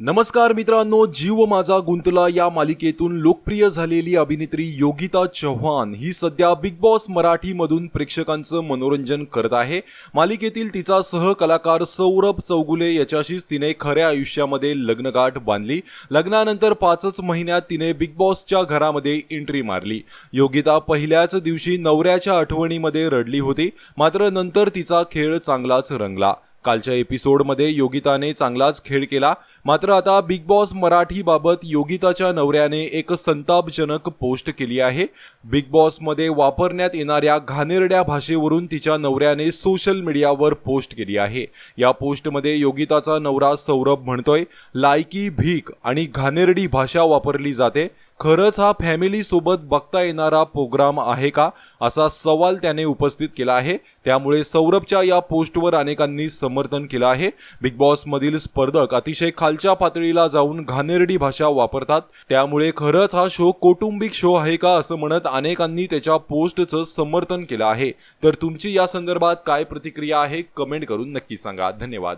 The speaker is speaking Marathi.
नमस्कार मित्रांनो जीव माझा गुंतला या मालिकेतून लोकप्रिय झालेली अभिनेत्री योगिता चव्हाण ही सध्या बिग बॉस मराठीमधून प्रेक्षकांचं मनोरंजन करत आहे. मालिकेतील तिचा सहकलाकार सौरभ चौगुले याच्याशीच तिने खऱ्या आयुष्यामध्ये लग्नगाठ बांधली. लग्नानंतर पाचच महिन्यात तिने बिग बॉसच्या घरामध्ये एंट्री मारली. योगिता पहिल्याच दिवशी नवऱ्याच्या आठवणीमध्ये रडली होती. मात्र नंतर तिचा खेळ चांगलाच रंगला. कालच्या एपिसोडमध्ये योगिताने चांगलाच खेळ केला. मात्र आता बिग बॉस मराठीबाबत योगिताच्या नवऱ्याने एक संतापजनक पोस्ट केली आहे. बिग बॉसमध्ये वापरण्यात येणाऱ्या घाणेरड्या भाषेवरून तिच्या नवऱ्याने सोशल मीडियावर पोस्ट केली आहे. या पोस्टमध्ये योगिताचा नवरा सौरभ म्हणतोय लायकी भीक आणि घाणेरडी भाषा वापरली जाते. खरंच हा फॅमिलीसोबत बघता येणारा प्रोग्राम आहे का? असा सवाल त्याने उपस्थित केला आहे. त्यामुळे सौरभच्या या पोस्टवर अनेकांनी समर्थन केलं आहे. बिग बॉसमधील स्पर्धक अतिशय खालच्या पातळीला जाऊन घाणेरडी भाषा वापरतात. त्यामुळे खरंच हा शो कौटुंबिक शो आहे का असं म्हणत अनेकांनी त्याच्या पोस्टचं समर्थन केलं आहे. तर तुमची या संदर्भात काय प्रतिक्रिया आहे कमेंट करून नक्की सांगा. धन्यवाद.